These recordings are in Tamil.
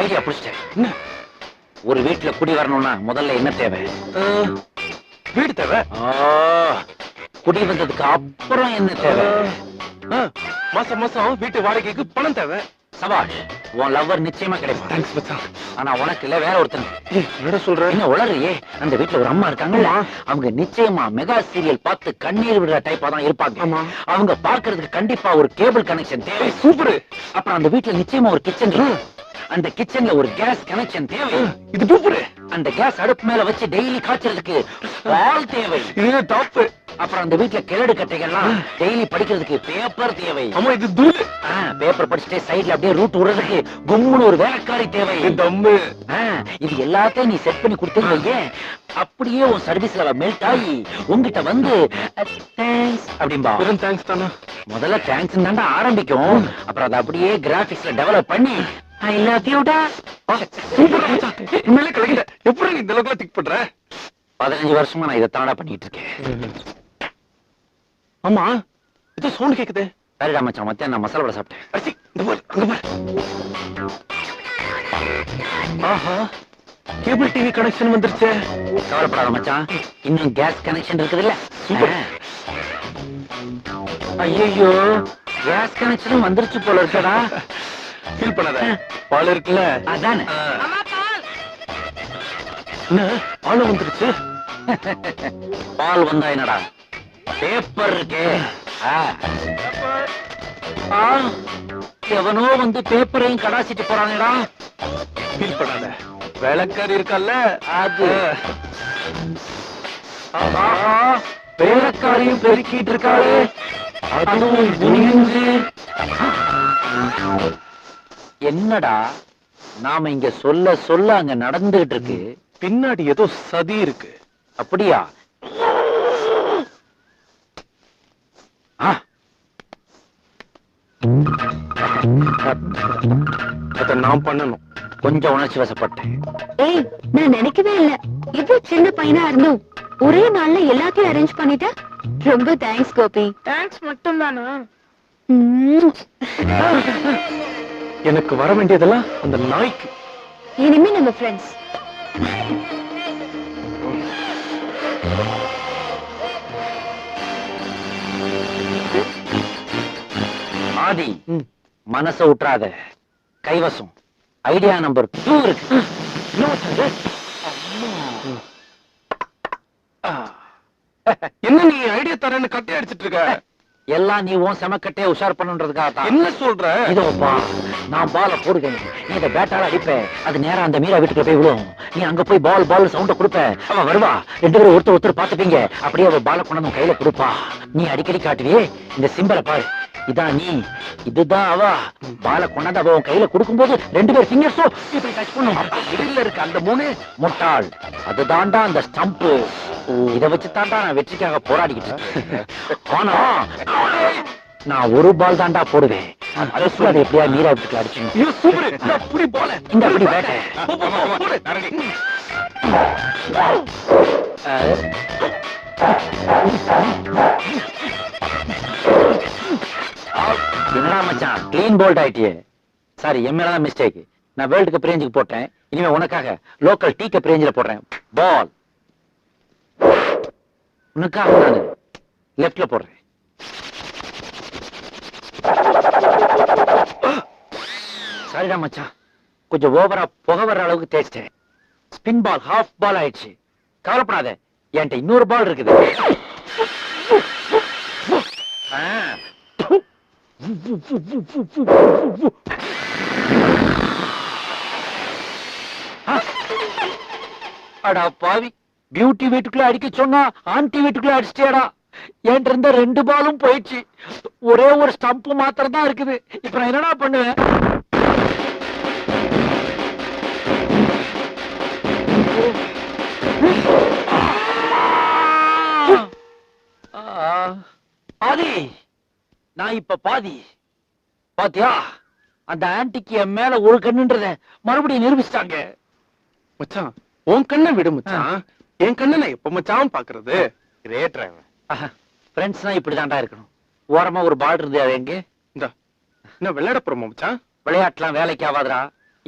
ஐடியா புடிச்சிட்டேன். ஒரு வீட்டுல குடி வரணும்னா முதல்ல என்ன தேவை? வீடு தேவை. குடி வந்ததுக்கு அப்புறம் என்ன தேவை? மாசம் மாசம் வீட்டு வாடகைக்கு பணம் தேவை. சபாஷ் உன் லவ்வர் நிச்சயமா கிடைப்பான். தேங்க்ஸ் மச்சான் ஆனா உனக்கு இல்ல வேற ஒருத்தன். என்னடா சொல்ற? என்ன உளறியே? அந்த வீட்டுல ஒரு அம்மா இருக்காங்கல்ல அவங்க நிச்சயமா மெகா சீரியல் பார்த்து கண்ணீர் விடுற டைப்பா தான் இருப்பாங்க. அவங்க பார்க்கிறதுக்கு கண்டிப்பா ஒரு கேபிள் கனெக்ஷன் தேவை. சூப்பர். அப்புறம் அந்த வீட்டுல நிச்சயமா ஒரு கிச்சன் இருக்கு. அந்த கிச்சன்ல ஒரு கேஸ் கனெக்ஷன் தேவை. இது சூப்பர். அந்த கேஸ் அடுப்பு மேல வச்சு டெய்லி காய்ச்சறதுக்கு பால் தேவை. இது டாப் அப்புறம் அந்த வீட்டுல கிழடு கட்டைகள்லாம் டெய்லி படிக்கிறதுக்கு பேப்பர் தேவை. ஆமா இது தூளு பேப்பர் படிச்சுட்டே சைடுல அப்படியே ரூட் விடுறதுக்கு கும்முன்னு ஒரு வேலைக்காரி தேவை. தம்மு. இது எல்லாத்தையும் நீ செட் பண்ணி கொடுத்தீங்க அப்படியே உன் சர்வீஸ்ல மெல்ட் ஆகி உன்கிட்ட வந்து தேங்க்ஸ் அப்படிம்பா. வெறும் தேங்க்ஸ் தானா? முதல்ல தேங்க்ஸ் தாண்டா ஆரம்பிக்கும். அப்புறம் அதை அப்படியே கிராபிக்ஸ்ல டெவலப் பண்ணி ஐ லவ் யூடா சூப்பர் உண்மையிலே கலக்கிட்ட எப்படி நீ இந்த அளவுக்கு திக் பண்ற? பதினஞ்சு வருஷமா நான் இதை தாண்டா பண்ணிட்டு இருக்கேன். ஆமா. இது சவுண்ட் கேக்குது. சரிடா மச்சான் மத்தியானம் நான் மசாலா வடை சாப்பிட்டேன். அரிசி இந்த பாரு அங்க பாரு. ஆஹா. கேபிள் டிவி கனெக்ஷன் வந்துருச்சே. கவலைப்படாத மச்சான் இன்னும் கேஸ் கனெக்ஷன் இருக்குதுல்ல. சூப்பர். ஐயோ கேஸ் கனெக்ஷனும் வந்துருச்சு போல இருக்கடா. ஃபீல் பண்ணாத. பால் இருக்குல்ல. அதானே. என்ன? பால் வந்துருச்சு. பால் வந்தா என்னடா? பேப்பர் இருக்கே. எவனோ வந்து பேப்பரையும் கடாசிட்டு போறானேடா. ஃபீல் பண்ணாத. வேலைக்காரி இருக்கல்ல அது. வேலைக்காரியும் பெருக்கிட்டு இருக்காளே. அதுவும் குனிஞ்சு என்னடா நாம இங்க சொல்ல சொல்ல அங்க நடந்துகிட்டு இருக்கு. பின்னாடி ஏதோ சதி இருக்கு. அப்படியா? அத நான் பண்ணணும். கொஞ்சம் உணர்ச்சி வசப்பட்டேன். ஏய் நான் நினைக்கவே இல்ல. இவ்வளவு சின்ன பையனா இருந்தும் ஒரே நாள்ல எல்லாத்தையும் அரேஞ்ச் பண்ணிட்ட? ரொம்ப தேங்க்ஸ் கோபி. தேங்க்ஸ் மட்டும் தானா. எனக்கு வர வேண்டியதெல்லாம் அந்த நாய்க்கு. இனிமே நம்ம ஃப்ரெண்ட்ஸ் ஆதி. மனச விட்டுறாத கைவசம். ஐடியா நம்பர் டூ இருக்கு. என்ன இது? நீ ஐடியா தரேன்னு கட்டை அடிச்சிட்டு இருக்க? எல்லாம் நீ உன் செமக்கட்டே உஷார் பண்ணுன்றதுக்காக தான். என்ன சொல்ற? இதோ பா நான் பால போடுவேன் நீ இந்த பேட்டால அடிப்ப அது நேரா அந்த மீரா வீட்டுக்கு போய் விழும். நீ அங்க போய் பால் பால் சவுண்ட கொடுப்ப. அவ வருவா. ரெண்டு பேரும் ஒருத்தர் ஒருத்தர் பாத்துப்பீங்க அப்படியே அவ பால கொண்டு கையில கொடுப்பா. நீ அடிக்கடி காட்டுவியே? இந்த சிம்பலை பாரு. இதான் நீ. இதுதான் அவ. பால கொண்டாந்து அவ உன் கையில கொடுக்கும்போது ரெண்டு பேர் ஃபிங்கர்ஸும் இப்படி டச் பண்ணும்? இடையில இருக்க அந்த மூணு முட்டாள். அதுதான்டா அந்த ஸ்டம்ப் இத வச்சு நான் வெற்றிக்காக போராடிக்கிட்டு இருக்கேன். ஆனா நான் ஒரு பால் தாண்டா போடுவேன். அதை எப்படியா நீரா வீட்டுக்கு அடிச்சு இந்த அப்படி வேட்டை என்னடா மச்சான்? க்ளீன் போல்ட் ஆயிட்டியே. சாரி என் மேலதான் மிஸ்டேக் நான் வேர்ல்டு கப் ரேஞ்சுக்கு போட்டேன். இனிமே உனக்காக லோக்கல் டீ கப் ரேஞ்சில் போடுறேன். பால் உனக்காக நான் லெஃப்ட்ல போடுறேன். சாரிடா மச்சான். கொஞ்சம் ஓவரா புகை வர்ற அளவுக்கு தேய்ச்சிட்டேன். ஸ்பின் பால் ஹாஃப் பால் ஆயிடுச்சு. கவலைப்படாத. என்கிட்ட இன்னொரு பால் இருக்குது. ஆ. அடா பாவி. பியூட்டி வீட்டுக்குள்ள அடிக்க சொன்னா ஆன்டி வீட்டுக்குள்ள அடிச்சிட்டியாடா. என்கிட்ட இருந்த ரெண்டு பாலும் போயிடுச்சு. ஒரே ஒரு ஸ்டம்ப் மாத்திரம் தான் இருக்குது. இப்ப நான் என்னடா பண்ணுவேன்? ஆ. ஆதி. நான் இப்ப பாதி. பாத்தியா? அந்த ஆன்டிக்கு என் மேல ஒரு கண்ணுன்றத மறுபடியும் நிரூபிச்சிட்டாங்க. மச்சான் உன் கண்ணை விடு மச்சான். என் கண்ணை நான் எப்ப மச்சான் பாக்குறது? ரேட்றேன் ஃப்ரெண்ட்ஸ்னா இப்படிதான்டா இருக்கணும். ஓரமா ஒரு பால் இருந்து அது எங்க? இந்த என்ன விளையாட போறோமா மச்சான்? விளையாட்டுலாம் வேலைக்கு ஆகாதுடா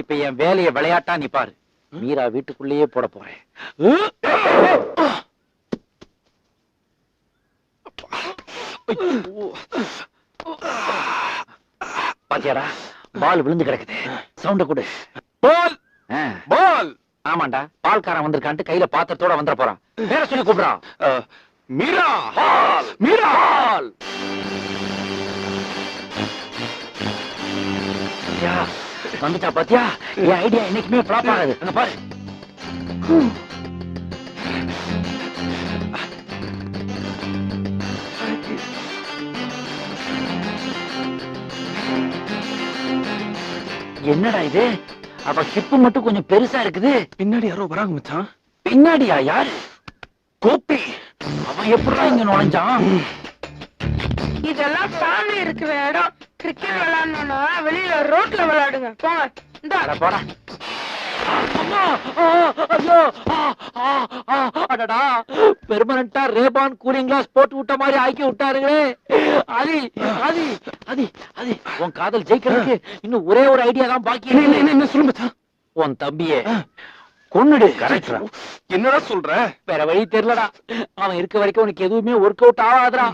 இப்ப என் வேலையை விளையாட்டா நீ பாரு. மீரா வீட்டுக்குள்ளேயே போட போறேன். பாத்தியாடா பால் விழுந்து கிடக்குது. சவுண்ட கொடு. பால்? பால்? ஆமாண்டா பால்காரன் வந்திருக்கான்ட்டு கையில பாத்திரத்தோட வந்துட போறான். வேற சொல்லி கூப்பிடுறான் மீரா! மீரா! வந்துட்டா பாத்தியா? என் ஐடியா என்னைக்குமே ஃபிளாப் ஆகாது. அங்க பாரு. என்னடா இது? அப்ப ஹிப்பு மட்டும் கொஞ்சம் பெருசா இருக்குது. பின்னாடி யாரோ வராங்க மச்சான். பின்னாடியா யாரு? கோப்பி அவன் எப்படிடா இங்க நுழைஞ்சான்? இதெல்லாம் சாமி இருக்கிற இடம். கிரிக்கெட் விளையாடணும்னா வெளியில ரோட்ல விளையாடுங்க. போங்க. இந்த. அட அடடா பெர்மனண்டா ரேபான் கூலிங் கிளாஸ் போட்டு விட்ட மாதிரி ஆக்கி விட்டாருங்களே. அதி அதி அதி அதி. உன் காதல் ஜெயிக்கிறதுக்கு இன்னும் ஒரே ஒரு ஐடியா தான் பாக்கி என்ன, என்ன, இருக்கு. என்ன என்ன சொல்லு மச்சான்? உன் தம்பியே கொன்னுடு. என்னடா சொல்ற? வேற வழி தெரியலடா. அவன் இருக்க வரைக்கும் உனக்கு எதுவுமே ஒர்க் அவுட் ஆகாதுடா.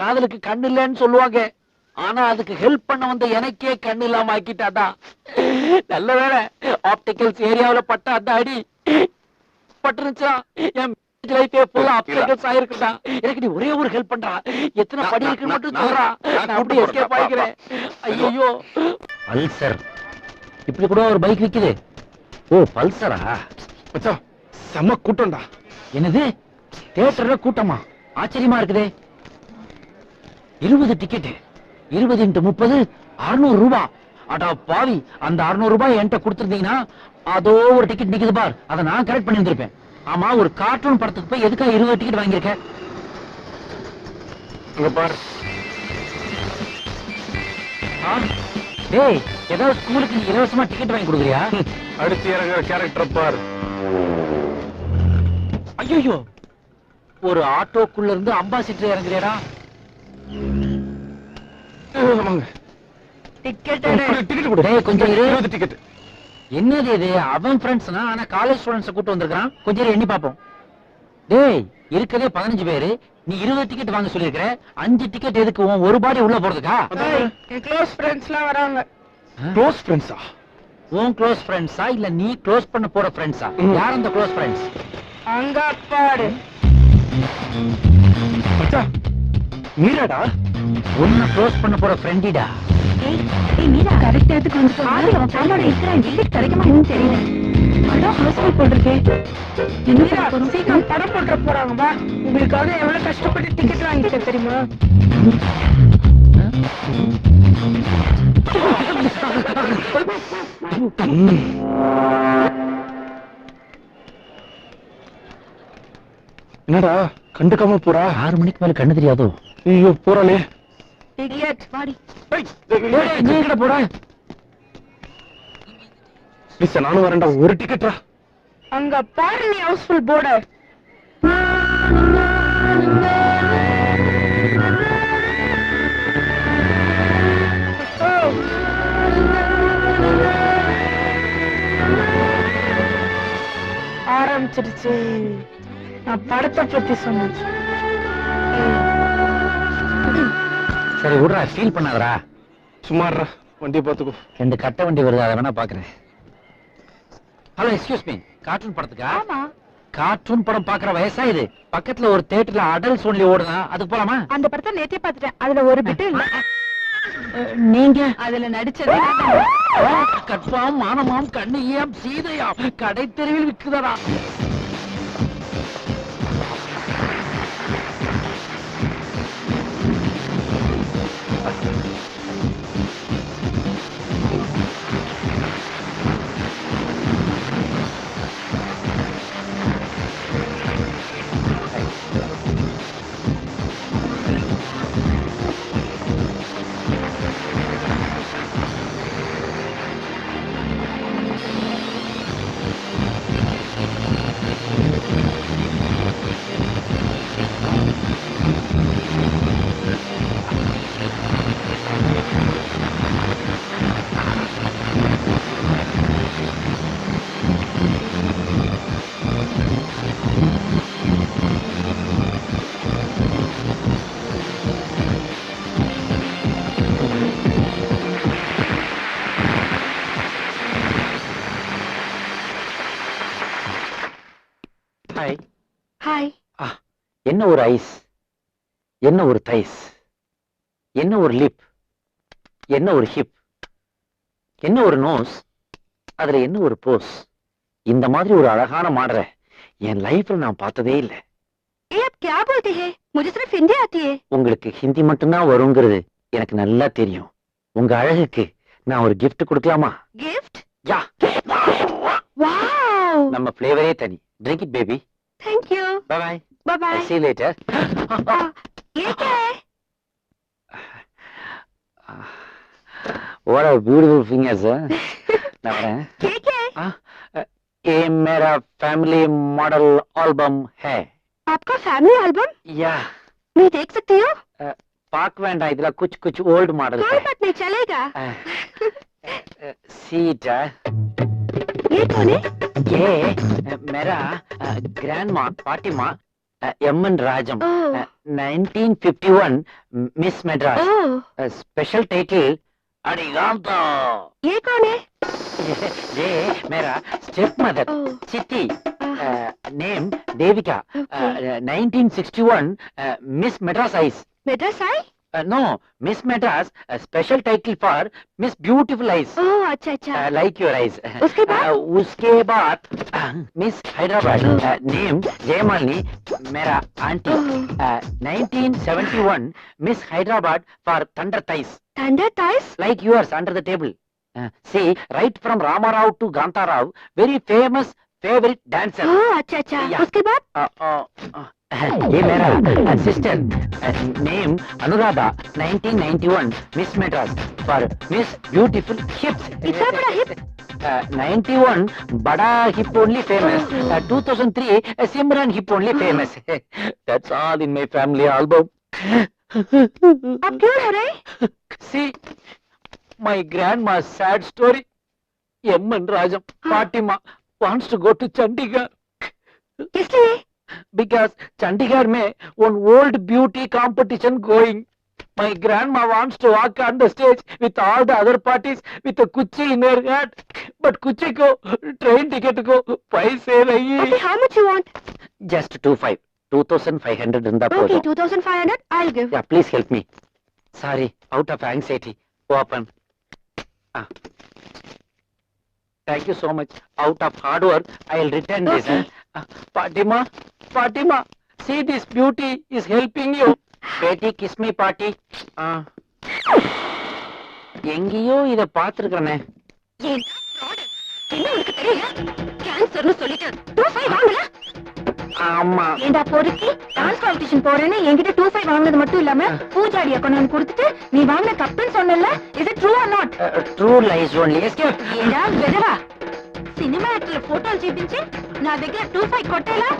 காதலுக்கு கண்ணு இல்லைன்னு சொல்லுவாங்க. ஆனா அதுக்கு ஹெல்ப் பண்ண வந்த எனக்கே கண்ணு இல்லாம ஆக்கிட்டாடா நல்ல வேளை ஆப்டிகல்ஸ் ஏரியாவுல பட்ட அந்த அடி பட்டுருச்சா என் லைஃபே ஃபுல்லா ஆப்டிகல்ஸ் ஆயிருக்குடா. எனக்கு நீ ஒரே ஒரு ஹெல்ப் பண்றா. எத்தனை படி இருக்குன்னு மட்டும் சொல்றா. நான் அப்படியே எஸ்கேப். ஆகிக்கிறேன் ஐயோ பல்சர். இப்படி கூட ஒரு பைக் விக்குது. ஓ பல்சரா? மச்சான் செம்ம கூட்டம்டா. என்னது? தியேட்டர்ல கூட்டமா? ஆச்சரியமா இருக்குதே. இருபது டிக்கெட் இருபது இன்ட்டு முப்பது அறுநூறு ரூபாய் அடா பாவி அந்த அறுநூறு ரூபாய் என்கிட்ட கொடுத்திருந்தீங்கன்னா அதோ ஒரு டிக்கெட் நிக்குது பார். அதை நான் கரெக்ட் பண்ணி வந்திருப்பேன். ஆமா ஒரு கார்ட்டூன் படத்துக்கு போய் எதுக்காக இருபது டிக்கெட் வாங்கியிருக்க? அங்க பாரு? டேய் ஏதாவது ஸ்கூலுக்கு நீ இலவசமா டிக்கெட் வாங்கி கொடுக்குறியா? அடுத்து இறங்குற கேரக்டர் பாரு. ஐயோ ஒரு ஆட்டோக்குள்ள இருந்து அம்பாசிட்டர் இறங்குறியடா வாங்க டிக்கெட் டிக்கெட் கொடு டேய், கொஞ்சம் இரு. இருபது டிக்கெட் என்னது இது? அவன் ஃப்ரெண்ட்ஸ்னா ஆனா காலேஜ் ஸ்டூடெண்ட்ஸ் கூட்டு வந்திருக்கான் கொஞ்சம் இரு, எண்ணி பாப்போம் டேய் இருக்கதே பதினஞ்சு பேரு. நீ இருபது டிக்கெட் வாங்க சொல்லிருக்கிற அஞ்சு டிக்கெட் எதுக்கு? உன் ஒரு பாடி உள்ள போறதுக்கா? க்ளோஸ் ஃப்ரெண்ட்ஸ் எல்லாம் வராங்க. க்ளோஸ் ஃப்ரெண்ட்ஸா உன் க்ளோஸ் ஃப்ரெண்ட்ஸா இல்ல நீ க்ளோஸ் பண்ண போற ஃப்ரெண்ட்ஸா. யார் அந்த க்ளோஸ் ஃப்ரெண்ட்ஸ் அங்க பாரு மச்சான் உன்னை க்ளோஸ் பண்ண போற ஃப்ரெண்டிடா மீரா. கரெக்ட் நேரத்துக்கு வந்துட்டு ஆதி அவன் ஃபோனோட இருக்கிறான். டிக்கெட் கிடைக்குமா என்னன்னு தெரியல. படம் ஹவுஸ்ஃபுல் போட்டிருக்கேன் என்ன? சீக்கிரம் படம் போட்டுற போறாங்க வா. உங்களுக்காக எவ்வளவு கஷ்டப்பட்டு டிக்கெட் வாங்கிட்டேன் தெரியுமா? என்னடா கண்டுக்காம போறா? ஆறு மணிக்கு மேல கண்ணு தெரியாதோ? ஐயோ போறாளே டிக்கெட் வாடி. நீ எங்கடா போற? மிஸ் நானும் வரேன்டா. ஒரு டிக்கெட்ரா அங்க பாரு நீ ஹவுஸ்ஃபுல் போர்டு ஆரம்பிச்சிருச்சு நான் படத்தை பத்தி சொன்னேன். சரி விடுறா ஃபீல் பண்ணாதடா. சும்மாடுறா வண்டியை பார்த்துக்கோ. ரெண்டு கட்ட வண்டி வருது அதை வேணா பாக்குறேன் ஹலோ எக்ஸ்கியூஸ் மீ கார்ட்டூன் படத்துக்கா? ஆமா. கார்ட்டூன் படம் பாக்குற வயசா இது? பக்கத்துல ஒரு தியேட்டர்ல அடல்ட்ஸ் ஒன்லி ஓடுதா அதுக்கு போலாமா? அந்த படத்தை நேத்தே பார்த்துட்டேன். அதுல ஒரு பிட்டு இல்ல. நீங்க? அதுல நடிச்சது கட்பாம் மானமாம் கண்ணியாம் சீதையாம் கடை தெருவில் விக்குதடா. என்ன ஒரு ஐஸ் என்ன ஒரு தைஸ் என்ன ஒரு லிப் என்ன ஒரு ஹிப் என்ன ஒரு நோஸ் அதுல என்ன ஒரு போஸ் இந்த மாதிரி ஒரு அழகான மாடலை என் லைஃப்ல நான் பார்த்ததே இல்லை ये आप क्या बोलते हैं मुझे सिर्फ हिंदी आती है உங்களுக்கு ஹிந்தி மட்டும்தான் வருங்கிறது எனக்கு நல்லா தெரியும் உங்க அழகுக்கு நான் ஒரு gift கொடுக்கலாமா गिफ्ट யா वाओ நம்ம ஃபிளேவரே தனி drink it baby thank you bye bye bye see later ये क्या है what a beautiful a beautiful fingers, huh? क्या क्या है? ये मेरा फैमिली मॉडल एल्बम है। आपका फैमिली एल्बम या मैं देख सकती हूँ। uh, पाक वेंडा इधर कुछ कुछ ओल्ड मॉडल कोई बात नहीं चलेगा। uh, uh, सीट है ఏటోనే ఏ మెరా grandma Fatima M N Rajam nineteen fifty one Miss Madras. Special title అడిగాంతో. ఏటోనే ఏ మేరా step mother city name Devika nineteen sixty one Miss Madras eyes. Madras eye? Madras ice Madras I know miss Madras special title for miss beautiful eyes oh अच्छा अच्छा लाइक योर आइज उसके बाद उसके बाद मिस हैदराबाद नेम जयमालिनी मेरा aunty oh 1971 miss Hyderabad for thunder thighs thunder thighs like yours under the table. Uh, see, right from Ramarao to Gantarao, very famous favorite dancer. Oh अच्छा अच्छा Yeah. उसके बाद Uh, uh, uh, ये मेरा assistant name Anuradha 1991 Miss Madras पर मिस ब्यूटीफुल हिप्स इतना बड़ा हिप नाइन्टी वन बड़ा hip only famous two thousand three Simran hip only famous that's all in my family album अब क्यों हो? रहे see my grandma sad story M N Rajam Fatima wants to go to Chandigarh किसलिए because Chandigarh me one old beauty competition going. My grandma wants to walk on the stage with all the other parties with a kuchi in her hand. But kuchi ko train ticket ko price nahi. Okay, how much you want? Just two five. 2500 இருந்தா Okay, 2500 I'll give. Yeah, please help me. Sorry, out of anxiety. Open. Ah. Thank you so much. Out of hard work, I'll return this. Okay. Ah, Fatima, Fatima, see this beauty is helping you. Betty, kiss me. Ah. எங்கேயோ இத பாத்துருக்கனே? என்ன உனக்கு தெரியல கேன்சர்னு சொல்லிட்டு ஃபைவ் வாங்கல ஆமா ஏண்டா பொறுக்கி டான்ஸ் காம்படிஷன் போறேன்னு என்கிட்ட டூ ஃபைவ் வாங்கினது மட்டும் இல்லாம பூஜாடிய கொண்டு வந்து கொடுத்துட்டு நீ வாங்கின கப்புன்னு சொன்னல இது true or not true lies only escape ఏడా బెదవా సినిమా యాక్టర్ల ఫోటోలు చూపించి నా దగ్గర టూ ఫైవ్ కొట్టేలా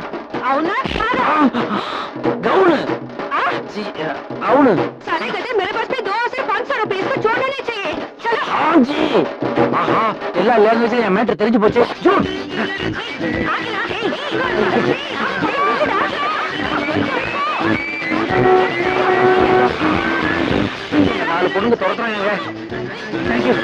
అవునా కాదా గౌను ఆ? అవును साले गधे मेरे पास में दो से पाँच सौ रुपए इसको छोड़ना नहीं चाहिए चलो ஆஞ்சி ஆஹா எல்லா லாங்குவேஜ்லயும் என் மேட்டர் தெரிஞ்சு போச்சு ஜூட் आगे ना हे हे मुझे நாலு பொண்ணுங்க துரத்துறாங்க. தேங்க்யூ